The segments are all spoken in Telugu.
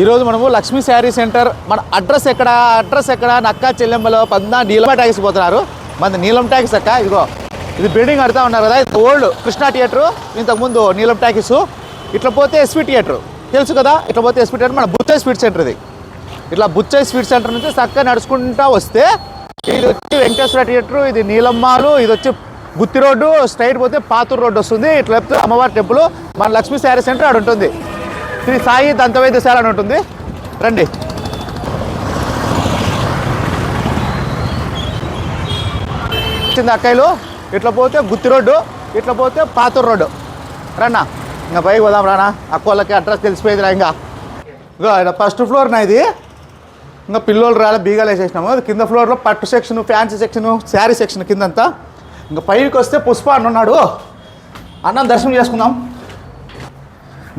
ఈరోజు మనము లక్ష్మీ శారీ సెంటర్ మన అడ్రస్ ఎక్కడ అడ్రస్ ఎక్కడ? నక్క చెల్లెమ్మలో పద్నా నీలం ట్యాక్స్ పోతున్నారు. మన నీలం ట్యాక్స్ అక్క ఇదిగో. ఇది బిల్డింగ్ కడతా ఉన్నారు కదా ఇది ఓల్డ్ కృష్ణా థియేటర్ ఇంతకుముందు నీలం ట్యాక్స్. ఇట్లా పోతే ఎస్పీ థియేటర్ తెలుసు కదా ఇట్లా పోతే ఎస్పీ థియేటర్ మన బుచ్చాయి స్వీట్ సెంటర్ ఇది. ఇట్లా బుచ్చాయి స్వీట్ సెంటర్ నుంచి చక్కగా నడుచుకుంటా వస్తే ఇది వచ్చి వెంకటేశ్వర థియేటర్ ఇది నీలమ్మాలు ఇది వచ్చి గుత్తి రోడ్డు స్ట్రైట్ పోతే పాతూరు రోడ్డు వస్తుంది. ఇట్లా అమ్మవారి టెంపుల్ మన లక్ష్మీ శారీ సెంటర్ ఆడ ఉంటుంది శ్రీ సాయి దంతవైద్యశాల అని ఉంటుంది. రండి. వచ్చింది అక్కయ్యలు. ఇట్లా పోతే గుత్తి రోడ్డు ఇట్లా పోతే పాతూరు రోడ్డు. రన్నా ఇంకా పైకి పోదాం రానా? అక్కోళ్ళకి అడ్రస్ తెలిసిపోయింది రా ఇంకా. ఇగో ఇక్కడ ఫస్ట్ ఫ్లోర్ నా ఇది. ఇంకా పిల్లోళ్ళు రాలే బీగాలు వేసేసినాము. కింద ఫ్లోర్లో పట్టు section fancy section saree section కిందంతా. ఇంకా పైకి వస్తే పుష్ప అన్న ఉన్నాడు. అన్నం దర్శనం చేసుకుందాం.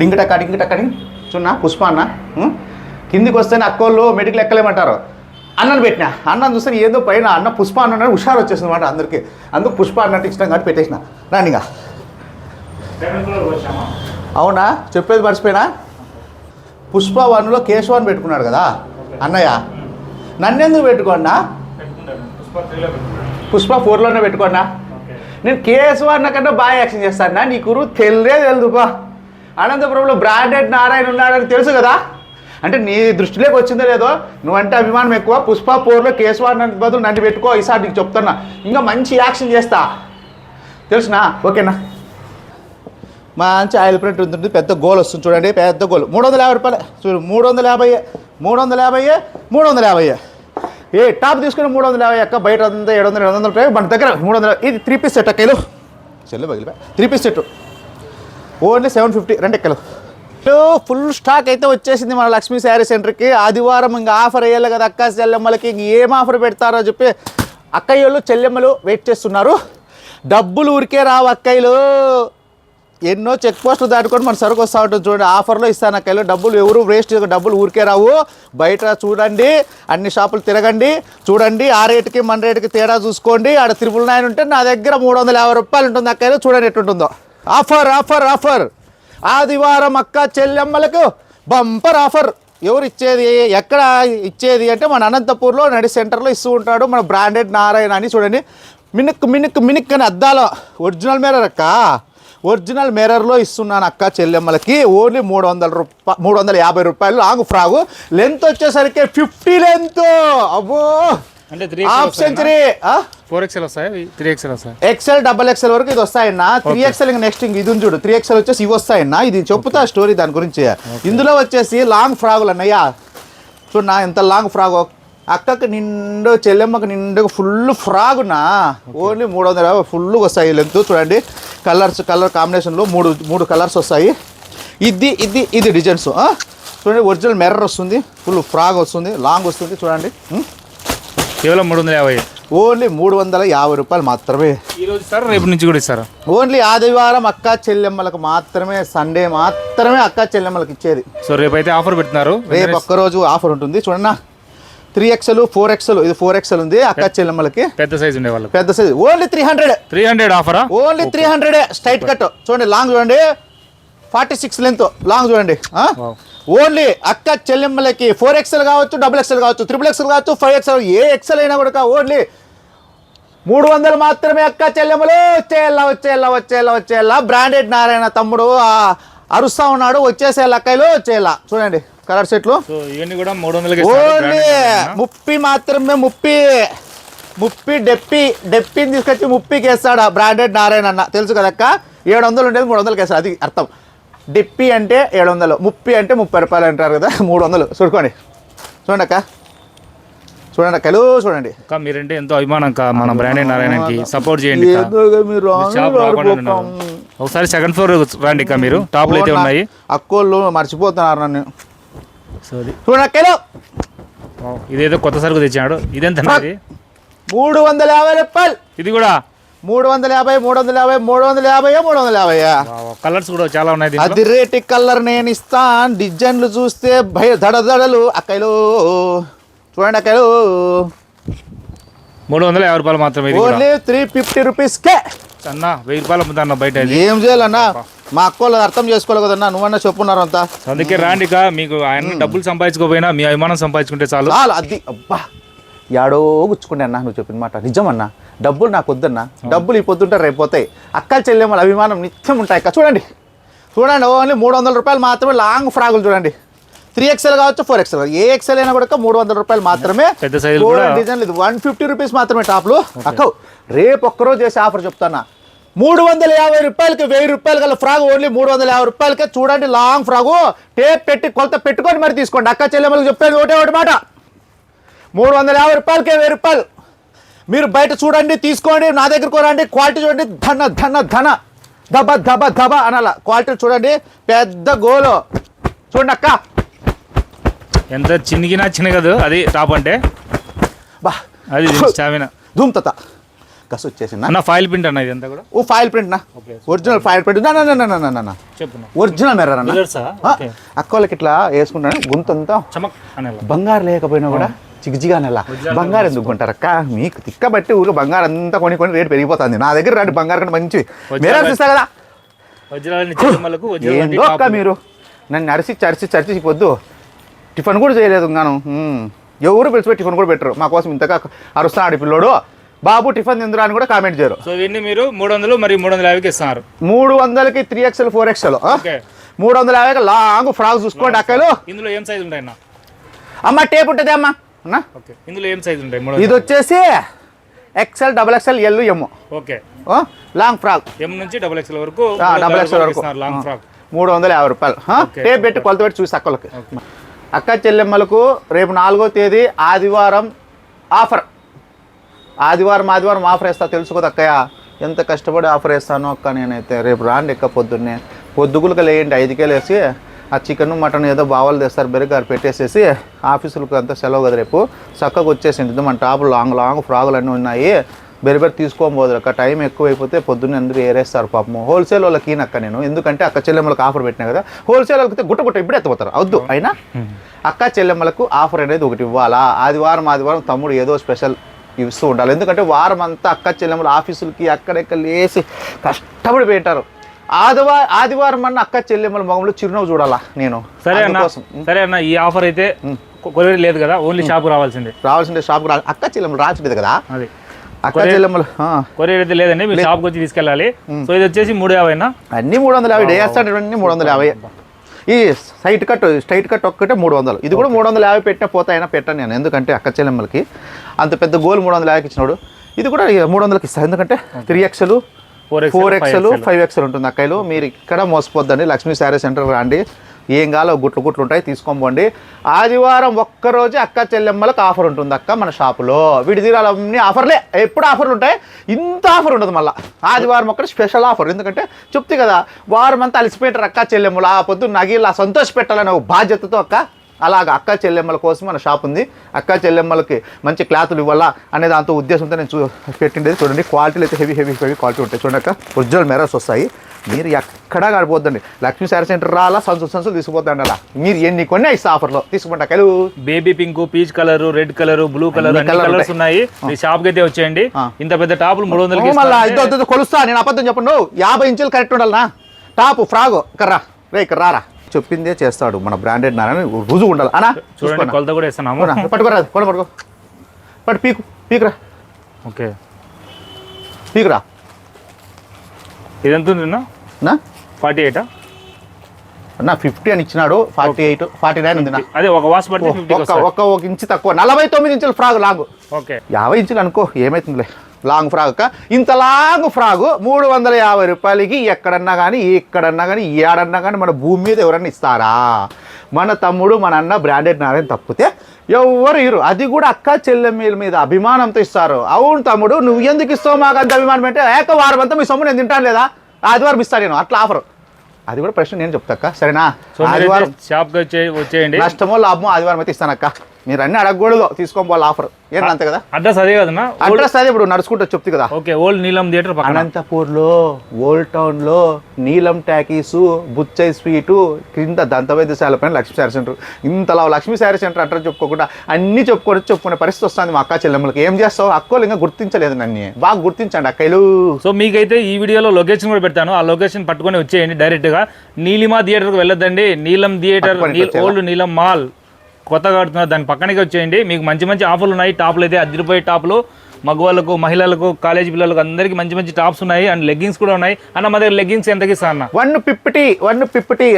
డింగిటక్క డింగిటక్కడి చున్నా పుష్ప అన్న కిందికి వస్తేనే అక్కోళ్ళు మెడికల్ ఎక్కలేమంటారు. అన్నను పెట్టిన అన్నం చూస్తే ఏదో పైన అన్న పుష్ప అన్న హుషారు వచ్చేసింది అనమాట అందరికీ. అందుకు పుష్ప అన్నట్టు ఇష్టం కాబట్టి పెట్టేసిన. రానిగా అవునా? చెప్పేది మర్చిపోయినా? పుష్ప వన్లో కేశవాన్ని పెట్టుకున్నాడు కదా అన్నయ్య. నన్నెందుకు పెట్టుకోండా పుష్ప ఫోర్లోనే పెట్టుకోండా నేను కేశవాన్న కన్నా బాగా యాక్షన్ చేస్తాను నీ కురు తెలియదు తెలుదు బా అనంతపురంలో బ్రాండెడ్ నారాయణ ఉన్నాడని తెలుసు కదా? అంటే నీ దృష్టిలోకి వచ్చిందో లేదో? నువ్వంటే అభిమానం ఎక్కువ. పుష్ప ఫోర్లో నన్ను బదులు నన్ను పెట్టుకో. ఈసారి నీకు చెప్తున్నా. ఇంకా మంచి యాక్షన్ చేస్తా. తెలుసునా? ఓకేనా? మంచి ఆయిల్ ప్రింట్ ఉంటుంది. పెద్ద గోల్ వస్తుంది చూడండి. పెద్ద గోల్. మూడు వందల యాభై రూపాయలు చూడు మూడు వందల యాభై మూడు వందల యాభై మూడు వందల యాభై ఏ. టాప్ తీసుకుని మూడు వందల యాభై అక్క. బయట అంతా ఏడు వందల ఏడు వందల రూపాయలు మన దగ్గర మూడు వందల ఇది త్రీ పీస్ సెట్ అక్కలు చెల్లు పగిలిపోయి three piece set. Only seven fifty. రెండు ఎక్కలు. ఫుల్ స్టాక్ అయితే వచ్చేసింది మన లక్ష్మీ శారీ సెంటర్కి ఆదివారం ఇంకా ఆఫర్ అయ్యాలి కదా అక్క చెల్లెమ్మలకి. ఇంక ఏం ఆఫర్ పెడతారో చెప్పి అక్కయ్యోళ్ళు చెల్లెమ్మలు వెయిట్ చేస్తున్నారు. డబ్బులు ఊరికే రావు అక్కయ్యలు. ఎన్నో చెక్ పోస్టులు దాటుకొని మన సరుకు వస్తూ ఉంటుంది చూడండి. ఆఫర్లో ఇస్తాను అక్కయ్యలు. డబ్బులు ఎవరు వేస్ట్ డబ్బులు ఊరికే రావు. బయట చూడండి. అన్ని షాపులు తిరగండి. చూడండి. ఆ రేటుకి మన రేటుకి తేడా చూసుకోండి. ఆడ త్రిపుల్ నైన్ ఉంటే నా దగ్గర మూడు వందల యాభై రూపాయలు ఉంటుంది అక్కయ్యలు. చూడండి ఎట్టుంటుందో ఆఫర్ ఆఫర్ ఆఫర్. ఆదివారం అక్క చెల్లెమ్మలకు బంపర్ ఆఫర్. ఎవరు ఇచ్చేది ఎక్కడ ఇచ్చేది అంటే మన అనంతపూర్లో నడి సెంటర్లో ఇస్తూ ఉంటాడు మన బ్రాండెడ్ నారాయణ అని చూడండి. మినుక్ మినుక్ మినుక్ అని అద్దాలో ఒరిజినల్ మేరర్ అక్క. ఒరిజినల్ మిర్రర్లో ఇస్తున్నాను అక్క చెల్లెమ్మలకి. ఓన్లీ మూడు వందల రూపా మూడు వందల యాభై రూపాయలు లాంగ్ ఫ్రాగు. లెంత్ వచ్చేసరికి ఫిఫ్టీ లెంత్. అబ్బో! అంటే హాఫ్ సెంచరీ ఫోర్ ఎక్స్ఎల్ వస్తాయి? త్రీ ఎక్స్ఎల్ వస్తాయి? ఎక్సెల్ డబల్ ఎక్సెల్ వరకు ఇది వస్తాయన్న. త్రీ ఎక్సెల్ ఇంకా నెక్స్ట్ ఇంక ఇది చూడు. త్రీ ఎక్సెల్ వచ్చేసి ఇవి వస్తాయన్న. ఇది చెప్పుతా స్టోరీ దాని గురించి. ఇందులో వచ్చేసి లాంగ్ ఫ్రాగులు అన్నయ్య. చూడన్నా ఎంత లాంగ్ ఫ్రాగ్ అక్కకి నిండు చెల్లెమ్మకి నిండు ఫుల్ ఫ్రాగునా ఓన్లీ మూడు వందల యాభై ఫుల్ వస్తాయి లెంత్ చూడండి. కలర్స్ కలర్ కాంబినేషన్లో మూడు మూడు కలర్స్ వస్తాయి. ఇది ఇది ఇది డిజైన్స్ చూడండి ఒరిజినల్ మెర్రర్ వస్తుంది. ఫుల్ ఫ్రాగ్ వస్తుంది. లాంగ్ వస్తుంది. చూడండి? కేవలం మూడు వందల యాభై. ఓన్లీ మూడు వందల యాభై రూపాయలు మాత్రమే. ఈ రోజు ఇస్తారు? రేపు నుంచి కూడా ఇస్తారు? ఓన్లీ ఆదివారం అక్క చెల్లెమ్మలకు మాత్రమే సండే మాత్రమే అక్క చెల్లెమ్మలకు ఇచ్చేది. సో రేపు అయితే ఆఫర్ పెడుతున్నారు. రేపు ఒక్కరోజు ఆఫర్ ఉంటుంది. చూడన్నా త్రీ ఎక్స్ఎల్ ఫోర్ ఎక్స్ఎల్ ఇది ఫోర్ ఎక్స్ఎల్ ఉంది అక్క చెల్లెమ్మలకి. పెద్ద సైజ్ ఉండే వాళ్ళకి. పెద్ద size. Only three hundred three hundred ఆఫరా only three hundred straight cut చూడండి లాంగ్ చూడండి. ఫార్టీ సిక్స్ లెంత్ లాంగ్ చూడండి. ఓన్లీ అక్క చెల్లెమ్మలకి ఫోర్ ఎక్స్ఎల్ కావచ్చు డబుల్ ఎక్స్ఎల్ కావచ్చు త్రిపుల్ ఎక్స్ఎల్ కావచ్చు ఫైవ్ ఎక్స్ఎల్ ఏ ఎక్స్ఎల్ అయినా కూడా ఓన్లీ మూడు వందలు మాత్రమే అక్క చెల్లెమ్మలు. వచ్చేయాలా వచ్చేయాలా వచ్చేయాలా వచ్చేయాలా బ్రాండెడ్ నారాయణ తమ్ముడు ఆ, అరుస్తా ఉన్నాడు. వచ్చేసేయాలి అక్కలు వచ్చేయాలా చూడండి కలర్ సెట్లు ఇవన్నీ కూడా మూడు వందలకి ఓన్లీ ముప్పి మాత్రమే ముప్పి ముప్పి డెప్పి డెప్పిని తీసుకొచ్చి ముప్పికి వేస్తాడు బ్రాండెడ్ నారాయణ అన్న. తెలుసు కదక్క ఏడు వందలు ఉండేది మూడు వందలకి వేస్తాడు. అది అర్థం. డెప్పి అంటే ఏడు వందలు ముప్పి అంటే ముప్పై రూపాయలు అంటారు కదా మూడు వందలు. చూడుకోండి. చూడండి అక్క. చూడండి అక్కలు చూడండి. అక్క మీరంటే ఎంతో అభిమానం అక్క మన బ్రాండెడ్ నారాయణకి. సపోర్ట్ చేయండి. ఒకసారి సెకండ్ ఫ్లోర్ రండి అక్క మీరు. టాప్లు అయితే ఉన్నాయి. అక్కోళ్ళు మర్చిపోతున్నారు నన్ను. చూడండి Wow. ఇదేదో కొత్త సరుకు తెచ్చాడు. ఇదెంత ఇది? మూడు వందల యాభై రూపాయలు. ఇది కూడా? మూడు వందల యాభై మూడు వందల యాభై మూడు వందల యాభై మూడు వందల యాభై. కలర్స్ కూడా చాలా ఉన్నాయి అది రేటి కలర్ నేను ఇస్తాను. డిజైన్లు చూస్తే భయ దడదడలు. అక్కలు చూడండి అక్కలు మూడు వందల యాభై రూపాయలు మాత్రమే ఇది కూడా. ఓన్లీ త్రీ ఫిఫ్టీ రూపీస్ కే అన్న వెయ్యి రూపాయలు అమ్ముతాను బయట ఇది. ఏం చేయాలన్నా? మా అక్క వాళ్ళు అర్థం చేసుకోవాలి కదన్నా నువ్వన్నా చెప్పున్నారు అంతా అందుకే రాండి ఇక మీకు ఆయన డబ్బులు సంపాదించుకోపోయినా మీ అభిమానం సంపాదించుకుంటే చాలు. చాలు అది. అబ్బా. యాడో గుచ్చుకుంటే అన్న నువ్వు చెప్పిన మాట. నిజమన్నా? డబ్బులు నాకు వద్దన్నా. డబ్బులు ఈ పొద్దుంటే రేపు పోతాయి. అక్క చెల్లెమ్మల అభిమానం నిత్యం ఉంటాయి. అక్క చూడండి. చూడండి ఓన్లీ మూడు వందల రూపాయలు మాత్రమే లాంగ్ ఫ్రాగులు చూడండి. త్రీ ఎక్స్ఎల్ కావచ్చు ఫోర్ ఎక్స్ఎల్ ఏ ఎక్స్ఎల్ అయినా కూడా మూడు వందల రూపాయలు మాత్రమే పెద్ద డిజైన్ లేదు. వన్ ఫిఫ్టీ రూపీస్ మాత్రమే టాప్లు అక్క రేపు ఒక్కరోజు చేసే ఆఫర్ చెప్తానా మూడు వందల యాభై రూపాయలకి వెయ్యి రూపాయలు గల ఫ్రాగ్ ఓన్లీ మూడు వందల యాభై రూపాయలకే. చూడండి లాంగ్ ఫ్రాగు టేప్ పెట్టి కొలత పెట్టుకొని మరి తీసుకోండి. అక్క చెల్లెమ్మలకు చెప్పేది ఒకటే ఒకటి మాట. మూడు వందల యాభై రూపాయలకే వెయ్యి రూపాయలు. మీరు బయట చూడండి తీసుకోండి నా దగ్గరకు రండి. క్వాలిటీ చూడండి. ధన ధన ధన. దబ దబ దబ అనాల. క్వాలిటీ చూడండి. పెద్ద గోలు. చూడండి అక్క. ఎంత చిన్నగినా చిన్నగదు అది టాప్ అంటే. బా. అది స్టామినా. ధూమ్తత కసు వచ్చేసిందా? అన్న ఫైల్ ప్రింట్ అన్న ఇదంతా కూడా. ఓ ఫైల్ ప్రింట్ నా. Original file print. నా నా నా నా నా నా చెప్పు ఒరిజినల్ మెర్రర్ అన్న. మిర్రర్సా? ఆ, ఓకే. అక్క వాళ్ళకి ఇట్లా వేసుకుంటాను గుంతంతా చమక్ అనేలా. బంగారు లేకపోయినా కూడా చిగిజిగా నెల బంగారు ఎందుకు కొంటారు అక్క? మీకు తిక్క బట్టి ఊరు బంగారు అంతా కొని కొని రేటు పెరిగిపోతుంది. నా దగ్గర రండి బంగారు కంటే మంచి మీరే ఇస్తా కదా. వజ్రాలని చిన్నమ్మలకు వజ్రాలని ఏందో అక్క మీరు? నన్ను అరిసి చరిచి చరిచి పొద్దు టిఫిన్ కూడా చేయలేదు గాను. ఎవరు పిలిచిపోయి టిఫిన్ కూడా పెట్టరు. మా కోసం ఇంతగా అరుస్తున్నాడు ఈ పిల్లోడు. బాబు టిఫిన్ తిందురా అని కూడా కామెంట్ చేయరు. సో ఇవన్నీ మీరు మూడు వందలు మరియు మూడు వందల యాభైకి ఇస్తున్నారు. మూడు వందలకి త్రీ ఎక్స్ఎల్ ఫోర్ ఎక్స్ఎల్ మూడు వందల యాభైకి లాంగ్ ఫ్రాక్ చూసుకోండి అక్కలు. ఇందులో ఏం సైజు ఉంటాయి అన్న? అమ్మ టేప్ ఉంటుంది అమ్మ. అన్న? ఇందులో ఏం సైజు ఉంటాయి? ఇది వచ్చేసి XL double XL L M okay. Long frock. M నుంచి డబుల్ ఎక్స్ఎల్ వరకు డబల్ ఎక్స్ఎల్ వరకు లాంగ్ ఫ్రాక్. మూడు వందల యాభై రూపాయలు. టేప్ పెట్టి కొలత పెట్టి చూసి అక్కలకి అక్క చెల్లెమ్మలకు రేపు నాలుగో తేదీ ఆదివారం ఆఫర్. ఆదివారం ఆదివారం ఆఫర్ వేస్తా తెలుసుకోదు అక్కయ్య. ఎంత కష్టపడి ఆఫర్ వేస్తాను అక్క నేనైతే. రేపు రాండి ఎక్క పొద్దున్నే. పొద్దుగులుగా లేయండి ఐదుకే లేసి ఆ చికెన్ మటన్ ఏదో బావాలు తెస్తారు బెరగారు పెట్టేసేసి ఆఫీసులకు అంతా సెలవు కదా రేపు. చక్కగా వచ్చేసింది. మన టాపులు లాంగ్ లాంగ్ ఫ్రాగులు అన్నీ ఉన్నాయి. బెరబెర తీసుకోబోదు అక్క టైం ఎక్కువ అయిపోతే పొద్దున్న అందరూ ఏరేస్తారు పాపము. హోల్సేల్ వాళ్ళకి ఈయనక్క నేను. ఎందుకంటే అక్క చెల్లెమ్మలకు ఆఫర్ పెట్టినా కదా. హోల్సేల్ వాళ్ళకి గుట్ట గుట్ట ఇప్పుడే ఎత్తుపోతారు వద్దు అయినా? అక్క చెల్లెమ్మలకు ఆఫర్ అనేది ఒకటి ఇవ్వాలా? ఆదివారం ఆదివారం తమ్ముడు ఏదో స్పెషల్ ఇస్తూ ఉండాలి. ఎందుకంటే వారం అంతా అక్క చెల్లెమ్మలు ఆఫీసులకి అక్కడెక్కడ లేసి కష్టపడి పెట్టారు ఆదివారం ఆదివారం అన్న అక్క చెల్లెమ్మల మొగంలో చిరునవ్వు చూడాలా నేను? సరే అన్న. సరే అన్న ఈ ఆఫర్ అయితే కొరియర్ లేదు కదా. ఓన్లీ షాప్ రావాల్సిందే. రావాల్సిందే షాప్ అక్క చెల్లెమ్మలు రాల్సింది కదా? అది. అక్క చెల్లెమ్మలు. కొరియర్ అయితే లేదండి మీరు షాప్కి వచ్చి తీసుకెళ్ళాలి. సో ఇది వచ్చేసి మూడు యాభైనా అన్ని మూడు వందల యాభై వేస్తాడు అన్ని మూడు వందల యాభై. ఈ సైట్ కట్ స్ట్రైట్ కట్ ఒక్కటే మూడు వందలు. ఇది కూడా మూడు వందల యాభై పెట్టిన పోతాయినా పెట్టాను నేను. ఎందుకంటే అక్క చెల్లెమ్మలకి అంత పెద్ద గోల్ మూడు వందల యాభైకి ఇచ్చినాడు. ఇది కూడా మూడు వందలకి ఇస్తాను ఎందుకంటే three XL four four X XL five XL ఉంటుంది అక్కలు మీరు ఇక్కడ మోసపోద్దండి. లక్ష్మీ శారీ సెంటర్ రాండి. ఏం కాలో గుట్లు గుట్లు ఉంటాయి తీసుకోండి. ఆదివారం ఒక్కరోజే అక్క చెల్లెమ్మలకు ఆఫర్ ఉంటుంది అక్క మన షాపులో. విడిదిరాలన్నీ ఆఫర్లే. ఎప్పుడు ఆఫర్లు ఉంటాయి? ఇంత ఆఫర్ ఉండదు మళ్ళీ. ఆదివారం ఒక్కటి స్పెషల్ ఆఫర్. ఎందుకంటే చెప్తే కదా వారం అంతా అలసిపోయింటారు అక్క చెల్లెమ్మలు. ఆ పొద్దు నగిలా సంతోష పెట్టాలనే ఒక బాధ్యతతో అక్క అలాగ అక్క చెల్లెమ్మల కోసం మన షాప్ ఉంది. అక్క చెల్లెమ్మలకి మంచి క్లాతులు ఇవ్వాలా అనే దాంతో ఉద్దేశంతో నేను చూ పెట్టిండేది. చూడండి క్వాలిటీలు అయితే హెవీ హెవీ హెవీ క్వాలిటీ ఉంటాయి. చూడక ఒరిజినల్ మెరర్స్ వస్తాయి. మీరు ఎక్కడా కాడిపోద్దండి. లక్ష్మీ శారీ సెంటర్ రాలా సంచులు సంచులు తీసుకుపోద్దండి అలా. మీరు ఎన్ని కొన్ని ఇస్తా ఆఫర్లో తీసుకుంటా కలు baby pink peach colour red colour blue colour colours ఉన్నాయి. మీ షాప్కి అయితే వచ్చేయండి. ఇంత పెద్ద టాపులు మూడు వందలకి కొలుస్తా నేను అబద్ధం చెప్పండు యాభై ఇంచులు కరెక్ట్ ఉండాలనా టాప్ ఫ్రాగ్ కర్రా రే. ఇక్కడ రారా. చెప్పిందే చేస్తాడు. మన బ్రాండెడ్ నారని రుజువు ఉండాలి. అనా చూడండి చూసుకోండి కొలత కూడా ఇస్తున్నాము పట్టుకోరా కొన పట్టుకో. పట్టు పీకు పీకురా. ఓకే. పీకురా. ఇది ఎంత ఉంది నా? ఫార్టీ ఎయిటా? నా ఫిఫ్టీ అని ఇచ్చినాడు. ఫార్టీ ఎయిట్ ఫార్టీ నైన్ ఉంది నా. అదే ఒక పడితే ఒక్క ఒక్క ఒక ఇంచు తక్కువ. నలభై తొమ్మిది ఇంచుల ఫ్రాగ్ లాంగ్. ఓకే. యాభై ఇంచులు అనుకో ఏమైతుందిలే. లాంగ్ ఫ్రాగ్ అక్క? ఇంత లాంగ్ ఫ్రాగ్ మూడు వందల యాభై రూపాయలకి ఎక్కడన్నా కానీ ఎక్కడన్నా కానీ ఏడన్నా కానీ మన భూమి మీద ఎవరన్నా ఇస్తారా? మన తమ్ముడు మన అన్న బ్రాండెడ్ నారాయణ తప్పితే ఎవరు ఇరు అది కూడా అక్క చెల్లెమ్మల మీద అభిమానంతో ఇస్తారు. అవును తమ్ముడు నువ్వు ఎందుకు ఇస్తావు మాకు అంత అభిమానం అంటే ఏక వారం అంతా మీ సొమ్ము నేను తింటాను లేదా? ఆదివారం ఇస్తాను నేను అట్లా ఆఫర్. అది కూడా ప్రశ్న నేను చెప్తాక్క సరేనా? ఆదివారం షాప్ వచ్చేయండి. నష్టమో లాభమో ఆదివారం అయితే ఇస్తానక్క మీరు అన్ని అడగకూడదు. తీసుకొని పోవాలి ఆఫర్. ఏంటి అంతే కదా? అడ్రస్ అదే కదన్నా అడ్రస్ అదే ఇప్పుడు నడుచుకుంటూ చెప్తే కదా. ఓకే ఓల్డ్ నీలం థియేటర్ అనంతపూర్లో ఓల్డ్ టౌన్లో నీలం టాకీసు బుచ్చై స్వీటు కింద దంతవైద్యశాల పైన లక్ష్మీ శారీ సెంటర్. ఇంతలా లక్ష్మీ శారీ సెంటర్ అంటారు చెప్పుకోకుండా అన్ని చెప్పుకొని చెప్పుకునే పరిస్థితి వస్తుంది మా అక్క చెల్లెమ్మలకి. ఏం చేస్తావు? అక్కోలు ఇంకా గుర్తించలేదు నన్ను. బాగా గుర్తించండి అక్కలు సో మీకైతే ఈ వీడియోలో లొకేషన్ కూడా పెడతాను. ఆ లొకేషన్ పట్టుకొని వచ్చేయండి డైరెక్ట్గా నీలిమా థియేటర్కి వెళ్ళొద్దండి. నీలం థియేటర్? ఓల్డ్ నీలం మాల్ కొత్తగా కడుతున్నారు దాని పక్కనకి వచ్చేయండి. మీకు మంచి మంచి ఆఫర్లు ఉన్నాయి. టాప్లు అయితే అదిరిపోయే టాప్లు. మగవాళ్ళకు మహిళలకు కాలేజ్ పిల్లలకు అందరికీ మంచి మంచి టాప్స్ ఉన్నాయి. అండ్ లెగ్గింగ్స్ కూడా ఉన్నాయి. అన్న మా దగ్గర లెగ్గింగ్స్ ఎంతకి ఇస్తా అన్న? One fifty one fifty.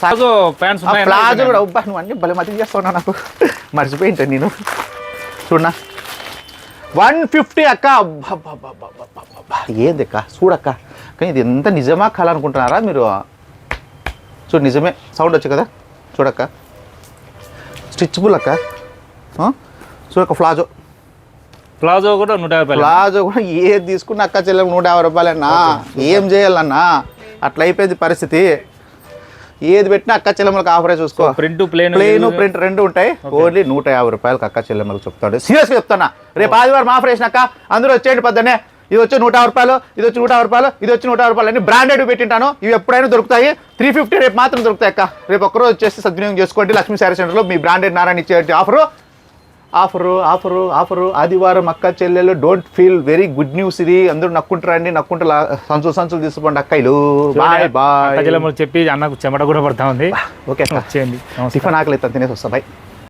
Palazzo pants ఉన్నాయి? ప్లాజో కూడా అబ్బా నువ్వు అన్ని భలే మతి చేస్తావు నాకు. మర్చిపోయింటా నేను. చూడనా? వన్ ఫిఫ్టీ అక్క. ఏంది అక్క? చూడక్క. కానీ ఇది ఎంత నిజమా కళ అనుకుంటున్నారా మీరు? చూడు నిజమే. సౌండ్ వచ్చి కదా? చూడక్క. స్టిచ్బుల్ అక్క. ఆ? చూడక్క ఫ్లాజో ప్లాజో. కూడా నూట యాభై రూపాయలు. ప్లాజో కూడా ఏది తీసుకున్న అక్క చెల్లెలు నూట యాభై రూపాయలన్నా. ఏం చేయాలన్నా. అట్లా అయిపోయింది పరిస్థితి. ఏది పెట్టినా అక్క చెల్లెమ్మలకు ఆఫరే చూసుకో. ప్రింట్ ప్లేన్ ప్లేన్ ప్రింట్ రెండు ఉంటాయి. ఓన్లీ నూట యాభై రూపాయలకి అక్క చెల్లెమ్మలకు చెప్తాడు. సీరియస్ చెప్తానా రేపు ఆదివారం ఆఫర్ వేసినాక అందరూ వచ్చేయండి పొద్దున్నే. ఇది వచ్చి నూట యాభై రూపాయలు ఇది వచ్చి నూట యాభై రూపాయలు ఇది వచ్చి నూట రూపాయలు. అన్ని బ్రాండెడ్ పెట్టింటాను. ఇవి ఎప్పుడైనా దొరుకుతాయి. త్రీ ఫిఫ్టీ రేపు మాత్రం దొరుకుతాయి అక్క. రేపు ఒక్కరోజు వచ్చేసి సద్వినియోగం చేసుకోండి. లక్ష్మీ శారీ సెంటర్లో మీ బ్రాండెడ్ నారాయణ ఇచ్చే ఆఫరు ఆఫరు ఆఫరు ఆఫరు ఆదివారం అక్క చెల్లెలు don't feel very good news ఇది. అందరూ నక్కుంటారండి నక్కుంటా సంచులు సంచులు తీసుకోండి అక్కలు బాయ్ బాయ్ చెప్పి అన్నకు చెమట కూడా పడతా ఉంది. ఓకే అక్క. వచ్చేయండి. టిఫిన్ ఆకలి తినేసి వస్తా బాయ్